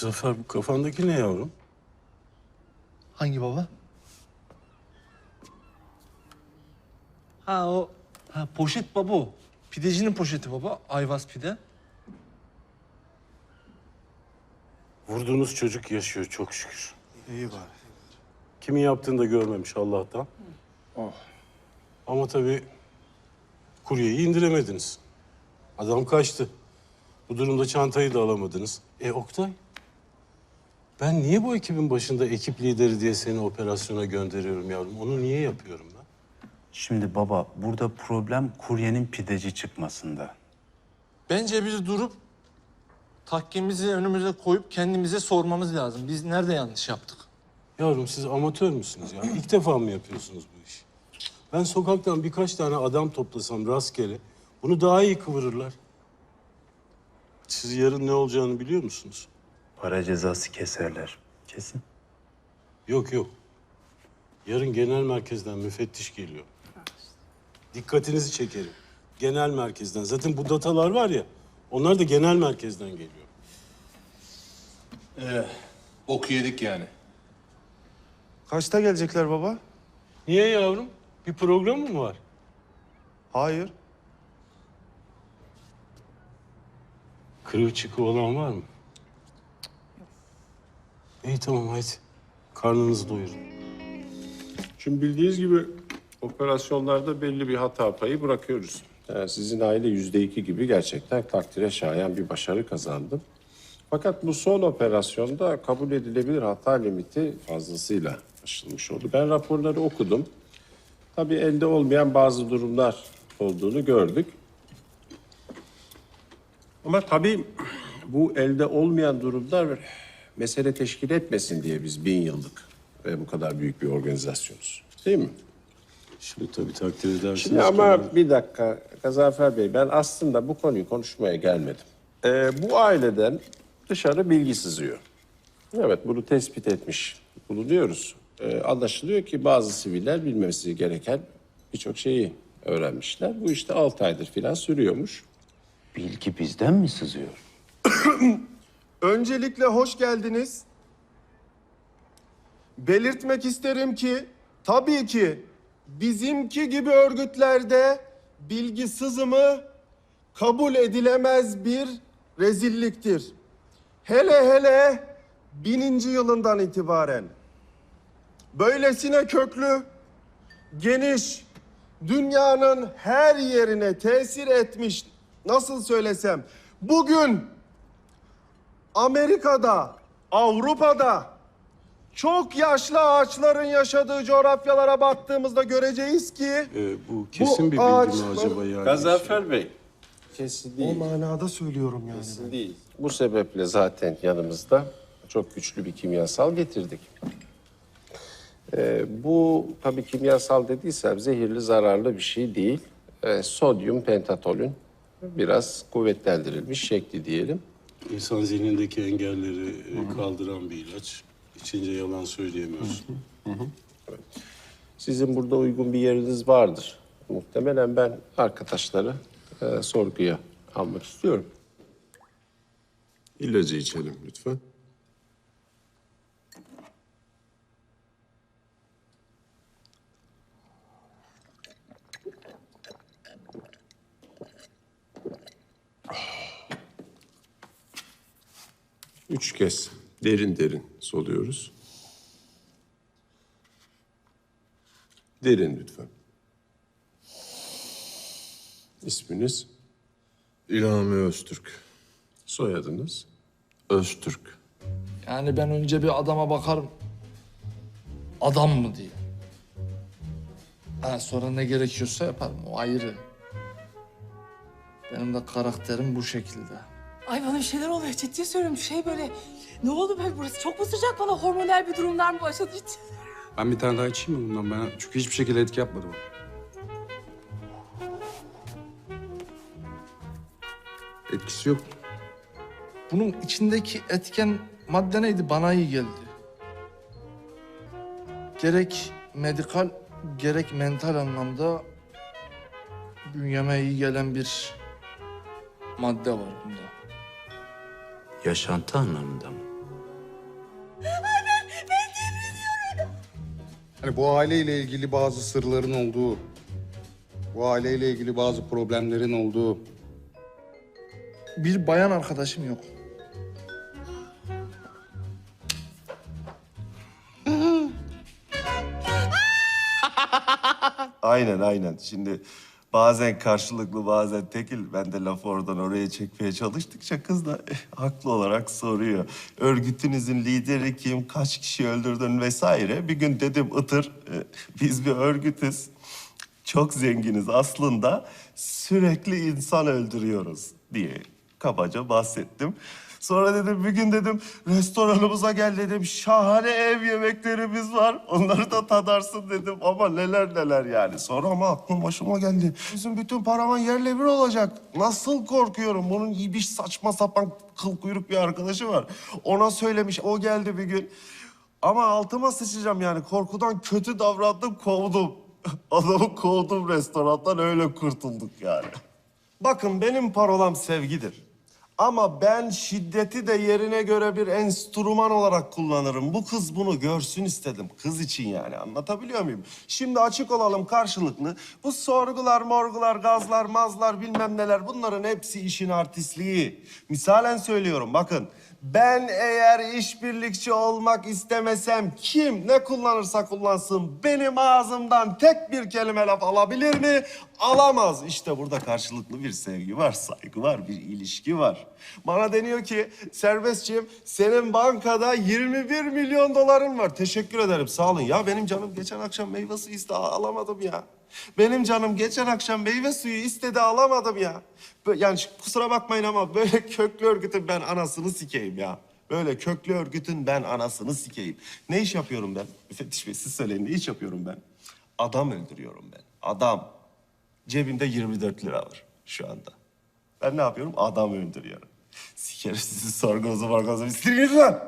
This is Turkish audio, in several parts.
Zafer bu kafandaki ne yavrum? Hangi baba? Ha o ha, poşet baba o. Pidecinin poşeti baba. Ayvaz pide. Vurduğunuz çocuk yaşıyor çok şükür. İyi bari. Kimin yaptığını da görmemiş Allah'tan. Ama tabii kuryeyi indiremediniz. Adam kaçtı. Bu durumda çantayı da alamadınız. E Oktay? Ben niye bu ekibin başında ekip lideri diye seni operasyona gönderiyorum yavrum? Onu niye yapıyorum ben? Şimdi baba burada problem kuryenin pideci çıkmasında. Bence biz durup takkimizi önümüze koyup kendimize sormamız lazım. Biz nerede yanlış yaptık? Yavrum siz amatör müsünüz ya? İlk defa mı yapıyorsunuz bu işi? Ben sokaktan birkaç tane adam toplasam rastgele bunu daha iyi kıvırırlar. Siz yarın ne olacağını biliyor musunuz? Para cezası keserler. Kesin. Yok yok. Yarın genel merkezden müfettiş geliyor. Dikkatinizi çekerim. Genel merkezden. Zaten bu datalar var ya, onlar da genel merkezden geliyor. Bok yedik yani. Kaçta gelecekler baba? Niye yavrum? Bir programı mı var? Hayır. Kırığı çıkı olan var mı? İyi tamam hadi. Karnınızı doyurun. Şimdi bildiğiniz gibi operasyonlarda belli bir hata payı bırakıyoruz. Yani sizin aile yüzde iki gibi gerçekten takdire şayan bir başarı kazandı. Fakat bu son operasyonda kabul edilebilir hata limiti fazlasıyla aşılmış oldu. Ben raporları okudum. Tabii elde olmayan bazı durumlar olduğunu gördük. Ama tabii bu elde olmayan durumlar mesele teşkil etmesin diye biz bin yıllık ve bu kadar büyük bir organizasyonuz. Değil mi? Şimdi tabii takdir edersiniz. Şimdi ki- ama bir dakika Gazanfer Bey ben aslında bu konuyu konuşmaya gelmedim. Ee, bu aileden dışarı bilgi sızıyor. Evet bunu tespit etmiş bulunuyoruz. Ee, anlaşılıyor ki bazı siviller bilmemesi gereken birçok şeyi öğrenmişler. Bu işte 6 aydır falan sürüyormuş. Bilgi bizden mi sızıyor? Öncelikle hoş geldiniz. Belirtmek isterim ki tabii ki bizimki gibi örgütlerde bilgi sızımı kabul edilemez bir rezilliktir. Hele hele bininci yılından itibaren. Böylesine köklü, geniş, dünyanın her yerine tesir etmiş, nasıl söylesem, bugün Amerika'da, Avrupa'da çok yaşlı ağaçların yaşadığı coğrafyalara baktığımızda göreceğiz ki Ee, bu kesin bir bilgi mi acaba yani? Gazanfer Bey. Kesin o değil. manada söylüyorum yani. Kesin değil. Bu sebeple zaten yanımızda çok güçlü bir kimyasal getirdik. Ee, bu tabii kimyasal dediysem zehirli, zararlı bir şey değil. Ee, sodyum pentatolün biraz kuvvetlendirilmiş şekli diyelim. İnsan zihnindeki engelleri e, kaldıran bir ilaç. İçince yalan söyleyemiyorsun. Sizin burada uygun bir yeriniz vardır. Muhtemelen ben arkadaşları e, sorguya almak istiyorum. İlacı içelim lütfen. Üç kez derin derin soluyoruz. Derin lütfen. İsminiz, İlhami Öztürk. soyadınız. Öztürk. Yani ben önce bir adama bakarım. Adam mı diye. Ha, sonra ne gerekiyorsa yaparım. O ayrı. Benim de karakterim bu şekilde. Ay bana bir şeyler oluyor ciddi söylüyorum şey böyle ne oldu böyle burası çok mu sıcak bana hormonal bir durumlar mı başladı hiç? Ben bir tane daha içeyim mi bundan? Ben çünkü hiçbir şekilde etki yapmadı bu. Etkisi yok. Bunun içindeki etken madde neydi? Bana iyi geldi. Gerek medikal gerek mental anlamda bünyeme iyi gelen bir madde var bunda. Yaşantı anlamında mı? Anne ben devrediyorum. Hani bu aileyle ilgili bazı sırların olduğu, bu aileyle ilgili bazı problemlerin olduğu. Bir bayan arkadaşım yok. Aynen aynen. Şimdi bazen karşılıklı bazen tekil. Ben de lafı oradan oraya çekmeye çalıştıkça kız da eh, haklı olarak soruyor. Örgütünüzün lideri kim, kaç kişi öldürdün vesaire. Bir gün dedim ıtır, eh, biz bir örgütüz. Çok zenginiz aslında. Sürekli insan öldürüyoruz diye kabaca bahsettim. Sonra dedim bir gün dedim restoranımıza gel dedim. Şahane ev yemeklerimiz var. Onları da tadarsın dedim ama neler neler yani. Sonra ama aklım başıma geldi. Bizim bütün paravan yerle bir olacak. Nasıl korkuyorum. Bunun ibiş saçma sapan kıl kuyruk bir arkadaşı var. Ona söylemiş. O geldi bir gün. Ama altıma sıçacağım yani. Korkudan kötü davrandım, kovdum. Adamı kovdum restorandan öyle kurtulduk yani. Bakın benim parolam sevgidir. Ama ben şiddeti de yerine göre bir enstrüman olarak kullanırım. Bu kız bunu görsün istedim. Kız için yani anlatabiliyor muyum? Şimdi açık olalım karşılıklı. Bu sorgular, morgular, gazlar, mazlar bilmem neler bunların hepsi işin artistliği. Misalen söylüyorum bakın. Ben eğer işbirlikçi olmak istemesem kim ne kullanırsa kullansın benim ağzımdan tek bir kelime laf alabilir mi? Alamaz. İşte burada karşılıklı bir sevgi var, saygı var, bir ilişki var. Bana deniyor ki Serbestciğim senin bankada 21 milyon doların var. Teşekkür ederim sağ olun. Ya benim canım geçen akşam meyve suyu istedi alamadım ya. Benim canım geçen akşam meyve suyu istedi alamadım ya. Yani kusura bakmayın ama böyle köklü örgütün ben anasını sikeyim ya. Böyle köklü örgütün ben anasını sikeyim. Ne iş yapıyorum ben? Müfettiş Bey siz söyleyin ne iş yapıyorum ben? Adam öldürüyorum ben. Adam. Cebimde 24 lira var şu anda. Ben ne yapıyorum? Adam öldürüyorum. Sikerim sizi sorgunuzu morgunuzu. Bir lan!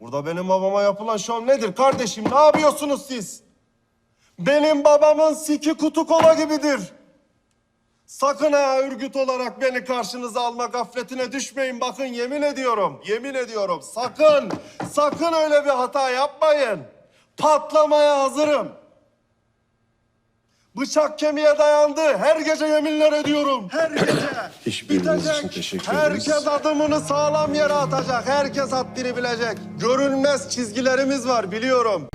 Burada benim babama yapılan şov nedir kardeşim? Ne yapıyorsunuz siz? Benim babamın siki kutu kola gibidir. Sakın ha örgüt olarak beni karşınıza alma gafletine düşmeyin. Bakın yemin ediyorum, yemin ediyorum. Sakın, sakın öyle bir hata yapmayın. Patlamaya hazırım. Bıçak kemiğe dayandı. Her gece yeminler ediyorum. Her gece. İşbirliğiniz için teşekkür ederiz. Herkes adımını sağlam yere atacak. Herkes haddini bilecek. Görünmez çizgilerimiz var biliyorum.